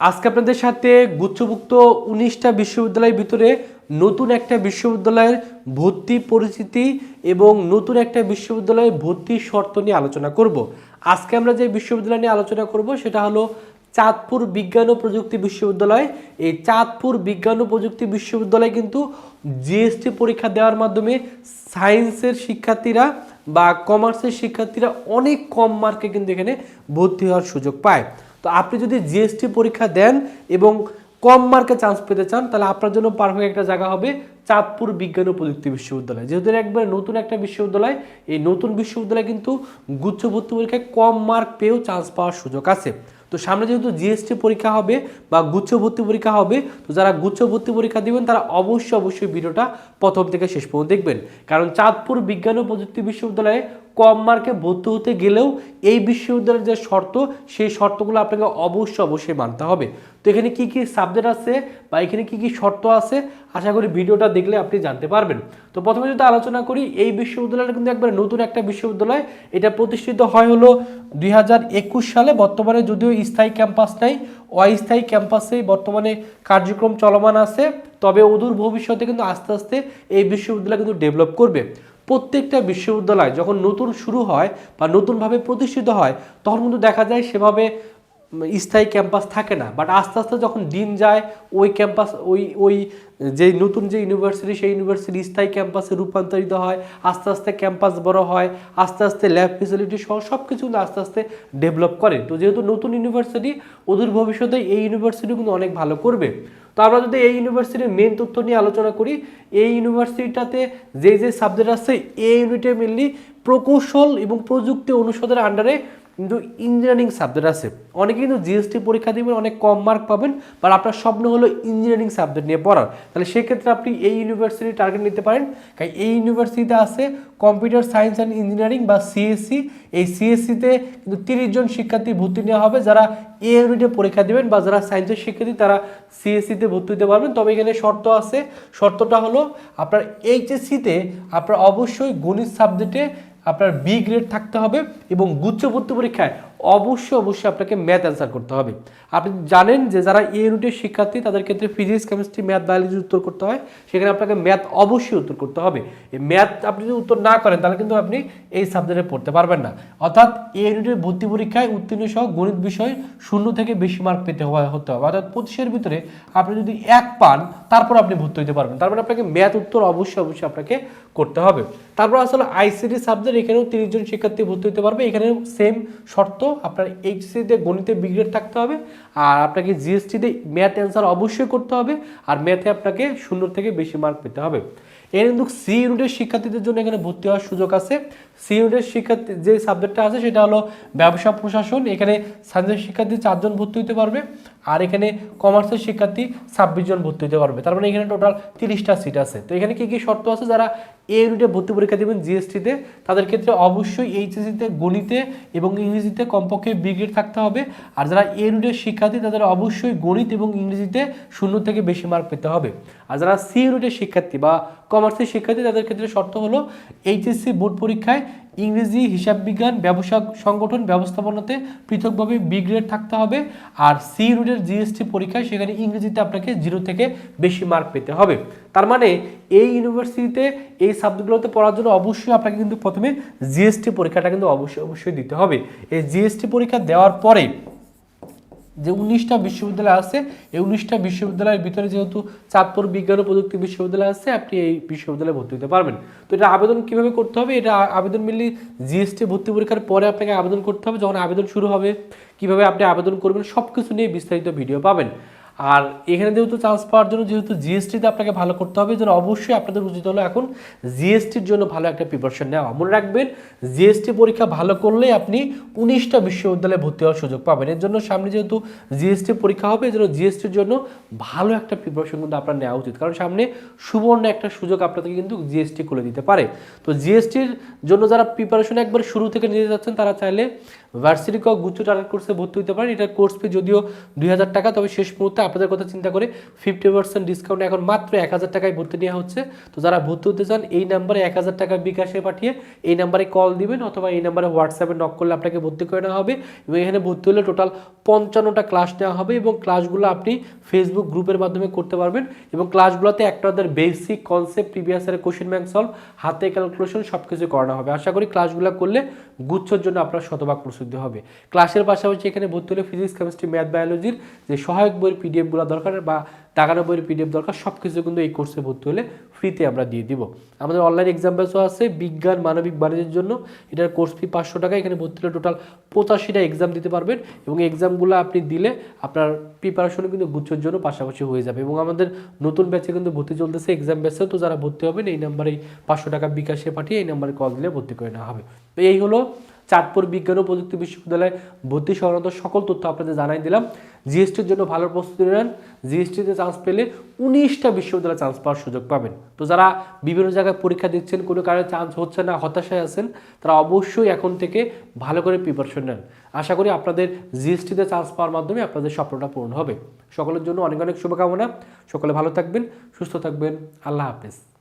আজকে আপনাদের সাথে গুচ্ছভুক্ত উনিশটা বিশ্ববিদ্যালয়ের ভিতরে নতুন একটা বিশ্ববিদ্যালয়ের ভর্তি পরিস্থিতি এবং নতুন একটা বিশ্ববিদ্যালয়ে ভর্তির শর্ত নিয়ে আলোচনা করব। আজকে আমরা যে বিশ্ববিদ্যালয় নিয়ে আলোচনা করব সেটা হলো চাঁদপুর বিজ্ঞান ও প্রযুক্তি বিশ্ববিদ্যালয়। এই চাঁদপুর বিজ্ঞান ও প্রযুক্তি বিশ্ববিদ্যালয় কিন্তু জিএসটি পরীক্ষা দেওয়ার মাধ্যমে সায়েন্সের শিক্ষার্থীরা বা কমার্সের শিক্ষার্থীরা অনেক কম মার্কে কিন্তু এখানে ভর্তি হওয়ার সুযোগ পায়। তো আপনি যদি জিএসটি পরীক্ষা দেন এবং কম মার্কে চান্স পেতে চান, তাহলে আপনার জন্য পারফেক্ট একটা জায়গা হবে চাঁদপুর বিজ্ঞান ও প্রযুক্তি বিশ্ববিদ্যালয়। যেহেতু একবারে নতুন একটা বিশ্ববিদ্যালয়, এই নতুন বিশ্ববিদ্যালয় কিন্তু গুচ্ছ ভর্তি পরীক্ষায় কম মার্ক পেয়েও চান্স পাওয়ার সুযোগ আছে। তো সামনে যেহেতু জিএসটি পরীক্ষা হবে বা গুচ্ছ ভর্তি পরীক্ষা হবে, তো যারা গুচ্ছ ভর্তি পরীক্ষা দিবেন, তারা অবশ্যই অবশ্যই ভিডিওটা প্রথম থেকে শেষ পর্যন্ত দেখবেন। কারণ চাঁদপুর বিজ্ঞান ও প্রযুক্তি বিশ্ববিদ্যালয়ে কম মার্কে ভর্তি হতে গেলেও এই বিশ্ববিদ্যালয়ের যে শর্ত, সেই শর্তগুলো আপনাকে অবশ্যই অবশ্যই মানতে হবে। তো এখানে কি কি সাবজেক্ট আছে বা এখানে কি কি শর্ত আছে, আশা করি ভিডিওটা দেখলে আপনি জানতে পারবেন। তো প্রথমে যদি আলোচনা করি, এই বিশ্ববিদ্যালয়টা কিন্তু একবার নতুন একটা বিশ্ববিদ্যালয়। এটা প্রতিষ্ঠিত হয় হলো দুই হাজার একুশ সালে। বর্তমানে যদিও স্থায়ী ক্যাম্পাস নাই, অস্থায়ী ক্যাম্পাসেই বর্তমানে কার্যক্রম চলমান আছে। তবে অদূর ভবিষ্যতে কিন্তু আস্তে আস্তে এই বিশ্ববিদ্যালয় কিন্তু ডেভেলপ করবে। প্রত্যেকটা বিশ্ববিদ্যালয় যখন নতুন শুরু হয় বা নতুনভাবে প্রতিষ্ঠিত হয়, তখন কিন্তু দেখা যায় সেভাবে স্থায়ী ক্যাম্পাস থাকে না। বাট আস্তে আস্তে যখন দিন যায়, ওই ক্যাম্পাস, ওই ওই যে নতুন যে ইউনিভার্সিটি, সেই ইউনিভার্সিটি স্থায়ী ক্যাম্পাসে রূপান্তরিত হয়, আস্তে আস্তে ক্যাম্পাস বড় হয়, আস্তে আস্তে ল্যাব ফেসিলিটি সহ সব কিছু আস্তে আস্তে ডেভেলপ করে। তো যেহেতু নতুন ইউনিভার্সিটি অদূর ভবিষ্যতে এই ইউনিভার্সিটি কিন্তু অনেক ভালো করবে। তো আমরা যদি এই ইউনিভার্সিটির মেন তথ্য নিয়ে আলোচনা করি, এই ইউনিভার্সিটিটাতে যে যে সাবজেক্ট আছে এই ইউনিটে মেনলি প্রকৌশল এবং প্রযুক্তি অনুষদের আন্ডারে কিন্তু ইঞ্জিনিয়ারিং সাবজেক্ট আছে। অনেকে কিন্তু জিএসটি পরীক্ষা দিবেন, অনেক কম মার্ক পাবেন বাট আপনার স্বপ্ন হলো ইঞ্জিনিয়ারিং সাবজেক্ট নিয়ে পড়ার। তাহলে সেক্ষেত্রে আপনি এই ইউনিভার্সিটি টার্গেট নিতে পারেন, কারণ এই ইউনিভার্সিটিতে আছে কম্পিউটার সায়েন্স অ্যান্ড ইঞ্জিনিয়ারিং বা সিএসসি এই সিএসসিতে কিন্তু তিরিশ জন শিক্ষার্থী ভর্তি নেওয়া হবে, যারা এ ইউনিটে পরীক্ষা দেবেন বা যারা সায়েন্সের শিক্ষার্থী, তারা সিএসসিতে ভর্তি হতে পারবেন। তবে এখানে শর্ত আছে, শর্তটা হলো আপনার এইচএসসিতে আপনার অবশ্যই গণিত সাবজেক্টে আপনার বি গ্রেড থাকতে হবে এবং গুচ্ছ ভর্তি পরীক্ষায় অবশ্যই অবশ্যই আপনাকে ম্যাথ অ্যান্সার করতে হবে। আপনি জানেন যে যারা এ ইউনিটের শিক্ষার্থী, তাদের ক্ষেত্রে ফিজিক্স কেমিস্ট্রি ম্যাথ বায়োলজি উত্তর করতে হয়, সেখানে আপনাকে ম্যাথ অবশ্যই উত্তর করতে হবে। এই ম্যাথ আপনি যদি উত্তর না করেন, তাহলে কিন্তু আপনি এই সাবজেক্টে পড়তে পারবেন না। অর্থাৎ এ ইউনিটের ভর্তি পরীক্ষায় উত্তীর্ণ সহ গণিত বিষয় শূন্য থেকে বেশি মার্ক পেতে হতে হবে। অর্থাৎ পঁচিশের ভিতরে আপনি যদি এক পান, তারপর আপনি ভর্তি হতে পারবেন। তার মানে আপনাকে ম্যাথ উত্তর অবশ্যই অবশ্যই আপনাকে করতে হবে। তারপর আসলে আইসিটি সাবজেক্ট এখানেও তিরিশ জন শিক্ষার্থী ভর্তি হতে পারবে। এখানেও সেম শর্ত। আপনার এইচসিতে গণিতে বিগ্রেড থাকতে হবে, আর আপনাকে জিএসটিতে ম্যাথ অ্যান্সার অবশ্যই করতে হবে, আর ম্যাথে আপনাকে শূন্য থেকে বেশি মার্ক পেতে হবে। এর কিন্তু সি ইউনিটের শিক্ষার্থীদের জন্য এখানে ভর্তি হওয়ার সুযোগ আছে। সি ইউনিটের শিক্ষার্থী যে সাবজেক্টটা আছে, সেটা হলো ব্যবসা, প্রশাসন। এখানে সায়েন্সের শিক্ষার্থী চারজন ভর্তি হতে পারবে আর এখানে কমার্সের শিক্ষার্থী ছাব্বিশ জন ভর্তি হতে পারবে। তার মানে এখানে টোটাল তিরিশটা সিট আছে। তো এখানে কি কি শর্ত আছে? যারা এ ইউনিটে ভর্তি পরীক্ষা দেবেন জিএসটিতে তাদের ক্ষেত্রে অবশ্যই এইচএসিতে গণিতে এবং ইংরেজিতে কমপক্ষে বিগ্রেড থাকতে হবে। আর যারা এ ইউনিটের শিক্ষার্থী, তাদের অবশ্যই গণিত এবং ইংরেজিতে শূন্য থেকে বেশি মার্ক পেতে হবে। আর যারা সি ইউনিটের শিক্ষার্থী বা কমার্সের শিক্ষার্থী, তাদের ক্ষেত্রে শর্ত হলো এইচএসসি বোর্ড পরীক্ষায় ইংরেজি হিসাব বিজ্ঞান ব্যবসা সংগঠন ব্যবস্থাপনাতে পৃথকভাবে বি গ্রেড থাকতে হবে আর সি রুডের জিএসটি পরীক্ষায় সেখানে ইংরেজিতে আপনাকে জিরো থেকে বেশি মার্ক পেতে হবে। তার মানে এই ইউনিভার্সিটিতে এই সাবজেক্টগুলোতে পড়ার জন্য অবশ্যই আপনাকে কিন্তু প্রথমে জিএসটি পরীক্ষাটা কিন্তু অবশ্যই অবশ্যই দিতে হবে। এই জিএসটি পরীক্ষা দেওয়ার পরে যে উনিশটা বিশ্ববিদ্যালয় আছে, এই উনিশটা বিশ্ববিদ্যালয়ের ভিতরে যেহেতু চাঁদপুর বিজ্ঞান ও প্রযুক্তি বিশ্ববিদ্যালয় আছে, আপনি এই বিশ্ববিদ্যালয়ে ভর্তি হতে পারবেন। তো এটা আবেদন কীভাবে করতে হবে? এটা আবেদন মিললি জিএসটি ভর্তি পরীক্ষার পরে আপনাকে আবেদন করতে হবে, যখন আবেদন শুরু হবে, কীভাবে আপনি আবেদন করবেন সব কিছু নিয়ে বিস্তারিত ভিডিও পাবেন। আর এখানে যেহেতু চান্স পাওয়ার জন্য, যেহেতু জিএসটিতে আপনাকে ভালো করতে হবে যেন অবশ্যই আপনাদের উচিত হলো এখন জিএসটির জন্য ভালো একটা প্রিপারেশন নেওয়া। মনে রাখবেন জিএসটি পরীক্ষা ভালো করলে আপনি উনিশটা বিশ্ববিদ্যালয়ে ভর্তি হওয়ার সুযোগ পাবেন। এর জন্য সামনে যেহেতু জিএসটি পরীক্ষা হবে এর জন্য জিএসটির জন্য ভালো একটা প্রিপারেশন কিন্তু আপনার নেওয়া উচিত। কারণ সামনে সুবর্ণ একটা সুযোগ আপনাদেরকে কিন্তু জিএসটি খুলে দিতে পারে। তো জিএসটির জন্য যারা প্রিপারেশন একবার শুরু থেকে নিতে যাচ্ছেন, তারা চাইলে ভার্সিটি ক গুচ্ছ টার্গেট কোর্সে ভর্তি হতে পারেন। এটার কোর্স ফি যদিও দুই হাজার টাকা, তবে শেষ মুহূর্তে আপনাদের কথা চিন্তা করে ফিফটি পার্সেন্ট ডিসকাউন্ট এখন মাত্র এক হাজার টাকায় ভর্তি নেওয়া হচ্ছে। তো যারা ভর্তি হতে চান, এই নাম্বারে এক হাজার টাকা বিকাশে পাঠিয়ে এই নাম্বারে কল দিবেন অথবা এই নাম্বারে হোয়াটসঅ্যাপে নক করলে আপনাকে ভর্তি করে নেওয়া হবে। এবং এখানে ভর্তি হলে টোটাল পঞ্চান্নটা ক্লাস নেওয়া হবে এবং ক্লাসগুলো আপনি ফেসবুক গ্রুপের মাধ্যমে করতে পারবেন এবং ক্লাসগুলোতে একটা ওদের বেসিক কনসেপ্ট প্রিভিয়াস ইয়ারের কোশ্চেন ব্যাংক সলভ হাতে ক্যালকুলেশন সব কিছু করানো হবে। আশা করি ক্লাসগুলো করলে গুচ্ছর জন্য আপনার শতভাগ প্রসিদ্ধ হবে। ক্লাসের পাশাপাশি এখানে ভর্তি হলে ফিজিক্স কেমিস্ট্রি ম্যাথ বায়োলজির যে সহায়ক বইয়ের পিডিএফগুলো দরকার বা দাগানো বইয়ের পিডিএফ দরকার সব কিছু কিন্তু এই কোর্সে ভর্তি হলে ফ্রিতে আমরা দিয়ে দিব। আমাদের অনলাইন এক্সাম আছে, বিজ্ঞান, মানবিক বাণিজ্যের জন্য। এটার কোর্স ফি পাঁচশো টাকা, এখানে ভর্তি হলে টোটাল পঁচাশিটা এক্সাম দিতে পারবেন এবং এক্সামগুলো আপনি দিলে আপনার প্রিপারেশনও কিন্তু গুচ্ছের জন্য পাশাপাশি হয়ে যাবে এবং আমাদের নতুন ব্যাচে কিন্তু ভর্তি চলতেছে এক্সাম ব্যাচেও তো যারা ভর্তি হবেন, এই নাম্বারে পাঁচশো টাকা বিকাশে পাঠিয়ে এই নাম্বারে কল দিলে ভর্তি করে নেওয়া হবে। তো এই হলো চাঁদপুর বিজ্ঞান ও প্রযুক্তি বিশ্ববিদ্যালয়ে ভর্তি সংক্রান্ত সকল তথ্য আপনাদের জানাই দিলাম। জিএসটির জন্য ভালো প্রস্তুতি নেন জিএসটিতে চান্স পেলে উনিশটা বিশ্ববিদ্যালয়ে চান্স পাওয়ার সুযোগ পাবেন। তো যারা বিভিন্ন জায়গায় পরীক্ষা দিচ্ছেন, কোনো কারণে চান্স হচ্ছে না, হতাশায় আছেন, তারা অবশ্যই এখন থেকে ভালো করে প্রিপারেশন নেন। আশা করি আপনাদের জিএসটিতে চান্স পাওয়ার মাধ্যমে আপনাদের স্বপ্নটা পূরণ হবে। সকলের জন্য অনেক অনেক শুভকামনা। সকলে ভালো থাকবেন, সুস্থ থাকবেন। আল্লাহ হাফেজ।